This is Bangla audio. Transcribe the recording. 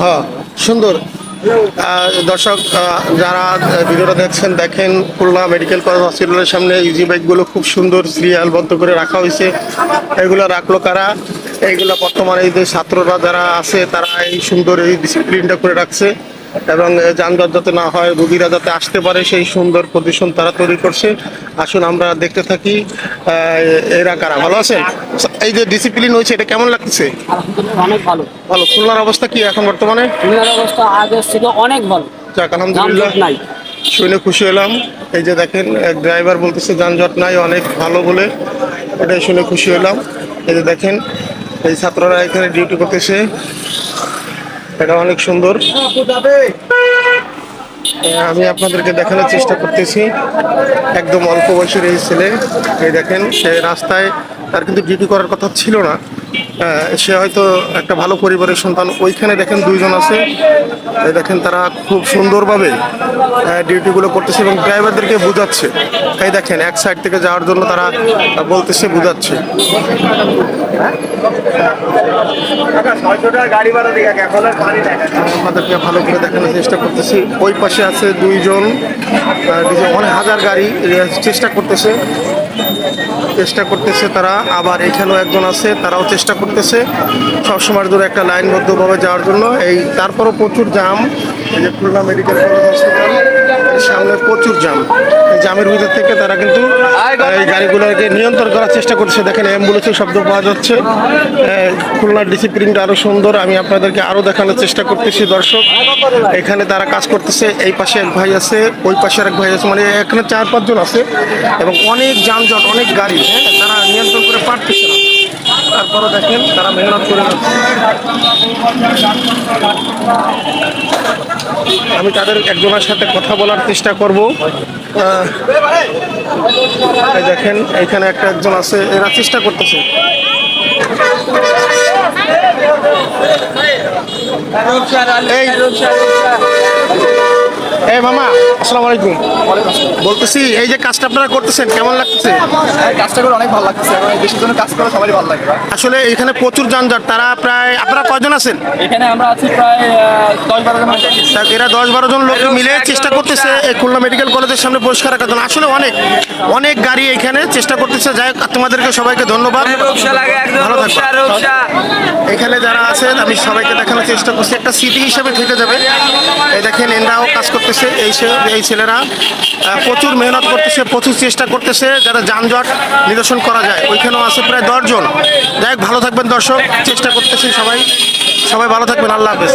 হ্যাঁ সুন্দর। দর্শক যারা ভিডিওটা দেখছেন, দেখেন, খুলনা মেডিকেল কলেজ হসপিটালের সামনে ইজি বাইকগুলো খুব সুন্দর সিরিয়ালবদ্ধ করে রাখা হয়েছে। এগুলো রাখল কারা? এইগুলো বর্তমানে এই যে ছাত্ররা যারা আছে, তারা এই সুন্দর এই ডিসিপ্লিনটা করে রাখছে। এবং যানজট যাতে না হয় রুগীরা যাতে আসতে পারে সেই সুন্দর পজিশন তারা তৈরি করছে। আসুন আমরা দেখতে থাকি এরা কারা? ভালো আছেন? এই যে ডিসিপ্লিন হয়েছে এটা কেমন লাগছে? অনেক ভালো। ভালো। খুলনার অবস্থা কি এখন বর্তমানে? খুলনার অবস্থা আগের থেকে অনেক ভালো। যাক আলহামদুলিল্লাহ। নাই। শুনে খুশি হলাম। এই যে দেখেন এক ড্রাইভার বলতেছে যানজট নাই অনেক ভালো বলে। এটাই শুনে খুশি হলাম। এই যে দেখেন এই ছাত্ররা এখানে ডিউটি করতেছে। এটা অনেক সুন্দর। আমি আপনাদেরকে দেখানোর চেষ্টা করতেছি। একদম অল্প বয়সের এই ছেলে। এই দেখেন, সে রাস্তায় তার কিন্তু ডিউটি করার কথা ছিল না। সে হয়তো একটা ভালো পরিবারের সন্তান। ওইখানে দেখেন দুইজন আছে। দেখেন তারা খুব সুন্দরভাবে ডিউটিগুলো করতেছে এবং ড্রাইভারদেরকে বোঝাচ্ছে। তাই দেখেন, এক সাইড থেকে যাওয়ার জন্য তারা বলতেছে, বোঝাচ্ছে। আমাদেরকে ভালো করে দেখানোর চেষ্টা করতেছি। ওই পাশে আছে দুইজন অনেক হাজার গাড়ি চেষ্টা করতেছে। চেষ্টা করতেছে তারা। আবার এখানেও একজন আছে, তারাও চেষ্টা করতেছে সবসময় ধরে একটা লাইনবদ্ধভাবে যাওয়ার জন্য। এই, তারপরও প্রচুর জাম এই যে খুলনা মেডিকেল কলেজ হসপিটাল সামনে প্রচুর জাম এই জামের ভিতর থেকে তারা কিন্তু, এই গাড়িগুলোকে নিয়ন্ত্রণ করার চেষ্টা করছে। দেখেন অ্যাম্বুলেন্সের শব্দ পাওয়া যাচ্ছে। খুলনার ডিসিপ্লিনটা আরও সুন্দর। আমি আপনাদেরকে আরও দেখানোর চেষ্টা করতেছি, দর্শক। এখানে তারা কাজ করতেছে। এই পাশে এক ভাই আছে, ওই পাশে এক ভাই আছে। মানে এখানে চার পাঁচজন আছে এবং অনেক যানজট, অনেক গাড়ি হ্যাঁ তারা নিয়ন্ত্রণ করে পারতেছে না। তারপরে দেখেন, তারা মেহনত করে। আমি তাদের একজনের সাথে কথা বলার চেষ্টা করব। দেখেন এখানে একটা একজন আছে, এরা চেষ্টা করতেছে। এই এই মামা আসসালামু আলাইকুম। বলতেছি এই যে কাজটা আপনারা করতেছেন কেমন লাগতেছে? কাজটা করে অনেক ভালো লাগতেছে এখন এই কাজ করে সবারই ভালো লাগে আসলে এখানে প্রচুর যানজট তারা প্রায় আপনারা কয়জন আছেন? এখানে আমরা আছি প্রায় দশ বারো জন এরা দশ বারো জন লোক মিলে চেষ্টা করতেছে এই খুলনা মেডিকেল কলেজের সামনে পরিষ্কার রাখার জন্য। আসলে অনেক অনেক গাড়ি এখানে চেষ্টা করতেছে। যাই তোমাদেরকে সবাইকে ধন্যবাদ। ভালো থাকবে এখানে যারা আছেন আমি সবাইকে দেখানোর চেষ্টা করছি। একটা স্মৃতি হিসাবে থেকে যাবে। এই দেখেন এনরাও কাজ করতেছে, এই এই ছেলেরা প্রচুর মেহনত করতেছে, প্রচুর চেষ্টা করতেছে যারা যানজট নিদর্শন করা যায়। ওইখানেও আছে প্রায় দশজন যাই ভালো থাকবেন দর্শক, চেষ্টা করতেছি সবাই। সবাই ভালো থাকবেন, আল্লাহ হাফেজ।